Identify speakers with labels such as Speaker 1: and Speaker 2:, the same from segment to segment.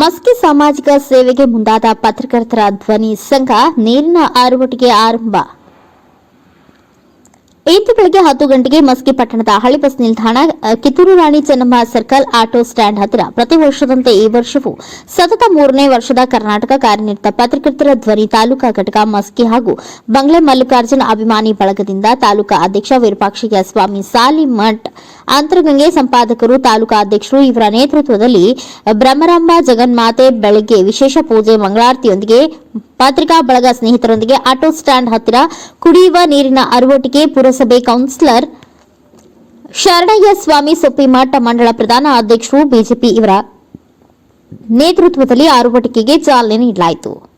Speaker 1: ಮಸ್ಕಿ ಸಾಮಾಜಿಕ ಸೇವೆಗೆ ಮುಂದಾದ ಪತ್ರಕರ್ತರ ಧ್ವನಿ ಸಂಘ ನೀರಿನ ಆರುವಟಿಗೆ ಆರಂಭ. ಇಂದು ಬೆಳಗ್ಗೆ ಹತ್ತು ಗಂಟೆಗೆ ಮಸ್ಕಿ ಪಟ್ಟಣದ ಹಳಿ ಬಸ್ ನಿಲ್ದಾಣ Kittur Rani Chennamma circle auto stand ಹತ್ತಿರ. ಪ್ರತಿ ವರ್ಷದಂತೆ ಈ ವರ್ಷವೂ ಸತತ ಮೂರನೇ ವರ್ಷದ ಕರ್ನಾಟಕ ಕಾರ್ಯನಿರತ ಪತ್ರಕರ್ತರ ಧ್ವನಿ ತಾಲೂಕಾ ಘಟಕ ಮಸ್ಕಿ ಹಾಗೂ ಬಂಗ್ಲೆ ಮಲ್ಲಿಕಾರ್ಜುನ ಅಭಿಮಾನಿ ಬಳಗದಿಂದ ತಾಲೂಕಾ ಅಧ್ಯಕ್ಷ ವಿರೂಪಾಕ್ಷಯ್ಯ ಸ್ವಾಮಿ ಸಾಲಿಮಠ್ ಅಂತರಗಂಗೆ ಸಂಪಾದಕರು ತಾಲೂಕಾ ಅಧ್ಯಕ್ಷರು ಇವರ ನೇತೃತ್ವದಲ್ಲಿ ಬ್ರಹ್ಮರಾಂಬ ಜಗನ್ಮಾತೆ ಬೆಳಗ್ಗೆ ವಿಶೇಷ ಪೂಜೆ ಮಂಗಳಾರತಿಯೊಂದಿಗೆ, ಪತ್ರಿಕಾ ಬಳಗ ಸ್ನೇಹಿತರೊಂದಿಗೆ, ಆಟೋ ಸ್ಟ್ಯಾಂಡ್ ಹತ್ತಿರ ಕುಡಿಯುವ ನೀರಿನ ಅರವಟಿಕೆ ಪುರಸಭೆ ಕೌನ್ಸಿಲರ್ ಶರಣಯ್ಯ ಸ್ವಾಮಿ ಸೊಪ್ಪಿಮಠ ಮಂಡಳ ಪ್ರಧಾನ ಅಧ್ಯಕ್ಷರು, ಬಿಜೆಪಿ ಇವರ ನೇತೃತ್ವದಲ್ಲಿ ಅರವಟಿಕೆಗೆ ಚಾಲನೆ ನೀಡಲಾಯಿತು.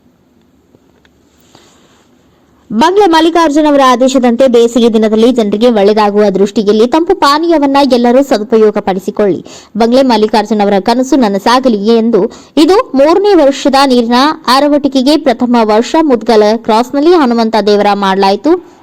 Speaker 1: ಬಂಗ್ಲೆ ಮಲ್ಲಿಕಾರ್ಜುನ್ ಅವರ ಆದೇಶದಂತೆ ಬೇಸಿಗೆ ದಿನದಲ್ಲಿ ಜನರಿಗೆ ಒಳ್ಳೆಯದಾಗುವ ದೃಷ್ಟಿಯಲ್ಲಿ ತಂಪು ಪಾನೀಯವನ್ನ ಎಲ್ಲರೂ ಸದುಪಯೋಗಪಡಿಸಿಕೊಳ್ಳಿ. ಬಂಗ್ಲೆ ಮಲ್ಲಿಕಾರ್ಜುನ್ ಅವರ ಕನಸು ನನಸಾಗಲಿ ಎಂದು ಇದು ಮೂರನೇ ವರ್ಷದ ನೀರಿನ ಆರವಟಿಕೆಗೆ ಪ್ರಥಮ ವರ್ಷ ಮುದ್ಗಲ ಕ್ರಾಸ್ನಲ್ಲಿ ಹನುಮಂತ ದೇವರ ಮಾಡಲಾಯಿತು.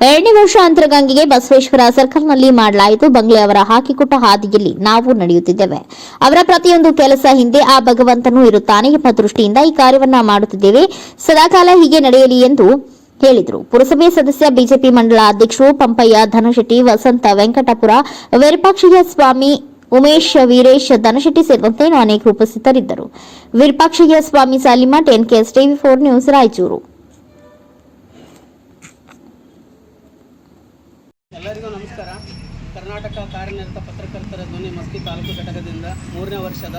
Speaker 1: ಎರಡನೇ ವರ್ಷ ಅಂತರಗಂಗೆಗೆ ಬಸವೇಶ್ವರ ಸರ್ಕಲ್ನಲ್ಲಿ ಮಾಡಲಾಯಿತು. ಬಂಗ್ಲೆ ಅವರ ಹಾಕಿಕೊಟ್ಟ ಹಾದಿಯಲ್ಲಿ ನಾವು ನಡೆಯುತ್ತಿದ್ದೇವೆ. ಅವರ ಪ್ರತಿಯೊಂದು ಕೆಲಸ ಹಿಂದೆ ಆ ಭಗವಂತನೂ ಇರುತ್ತಾನೆ ಎಂಬ ದೃಷ್ಟಿಯಿಂದ ಈ ಕಾರ್ಯವನ್ನ ಮಾಡುತ್ತಿದ್ದೇವೆ. ಸದಾಕಾಲ ಹೀಗೆ ನಡೆಯಲಿ ಎಂದು ಹೇಳಿದರು ಪುರಸಭೆ ಸದಸ್ಯ ಬಿಜೆಪಿ ಮಂಡಳ ಅಧ್ಯಕ್ಷರು ಪಂಪಯ್ಯ, ಧನಶೆಟ್ಟಿ, ವಸಂತ ವೆಂಕಟಪುರ ವಿರೂಪಾಕ್ಷಯ್ಯ ಸ್ವಾಮಿ ಉಮೇಶ್, ವೀರೇಶ್, ಧನಶೆಟ್ಟಿ ಸೇರಿದಂತೆ ಅನೇಕ ಉಪಸ್ಥಿತರಿದ್ದರು. Virupakshayya Swami Salimath NKS TV four news Raichur.
Speaker 2: ಎಲ್ಲರಿಗೂ ನಮಸ್ಕಾರ. ಕರ್ನಾಟಕ ಕಾರ್ಯನಿರತ ಪತ್ರಕರ್ತರ ಧ್ವನಿ ಮಸ್ಕಿ ತಾಲೂಕು ಘಟಕದಿಂದ ಮೂರನೇ ವರ್ಷದ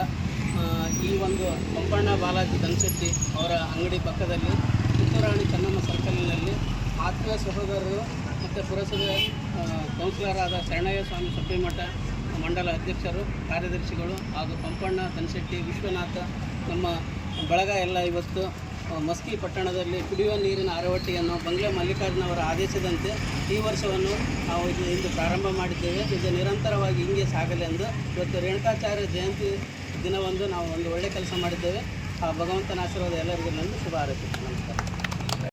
Speaker 2: ಈ ಒಂದು ಪಂಪಣ್ಣ ಬಾಲಾಜಿ ಧನಶೆಟ್ಟಿ ಅವರ ಅಂಗಡಿ ಪಕ್ಕದಲ್ಲಿ ಕಿತ್ತೂರಾಣಿ ಚೆನ್ನಮ್ಮ ಆತ್ಮೀಯ ಸಹೋದರರು ಮತ್ತು ಪುರಸಭೆ ಕೌನ್ಸಿಲರಾದ ಶರಣಯ್ಯ ಸ್ವಾಮಿ ಸೊಪ್ಪಿಮಠ ಮಂಡಲ ಅಧ್ಯಕ್ಷರು, ಕಾರ್ಯದರ್ಶಿಗಳು ಹಾಗೂ ಪಂಪಣ್ಣ ಧನಶೆಟ್ಟಿ ವಿಶ್ವನಾಥ, ನಮ್ಮ ಬಳಗ ಎಲ್ಲ ಇವತ್ತು ಮಸ್ಕಿ ಪಟ್ಟಣದಲ್ಲಿ ಕುಡಿಯುವ ನೀರಿನ ಅರವಟ್ಟಿಯನ್ನು ಬಂಗ್ಲೆ ಮಲ್ಲಿಕಾರ್ಜುನ ಅವರ ಆದೇಶದಂತೆ ಈ ವರ್ಷವನ್ನು ನಾವು ಇದು ಇಂದು ಪ್ರಾರಂಭ ಮಾಡಿದ್ದೇವೆ. ಇದು ನಿರಂತರವಾಗಿ ಹಿಂಗೆ ಸಾಗಲೆಂದು ಇವತ್ತು ರೇಣುಕಾಚಾರ್ಯ ಜಯಂತಿ ದಿನವಂದು ನಾವು ಒಂದು ಒಳ್ಳೆಯ ಕೆಲಸ ಮಾಡಿದ್ದೇವೆ. ಆ ಭಗವಂತನ ಆಶೀರ್ವಾದ ಎಲ್ಲರಿಗೂ ನಂದು ಶುಭ ಹಾರೈಸುತ್ತೆ ನಮಸ್ಕಾರ.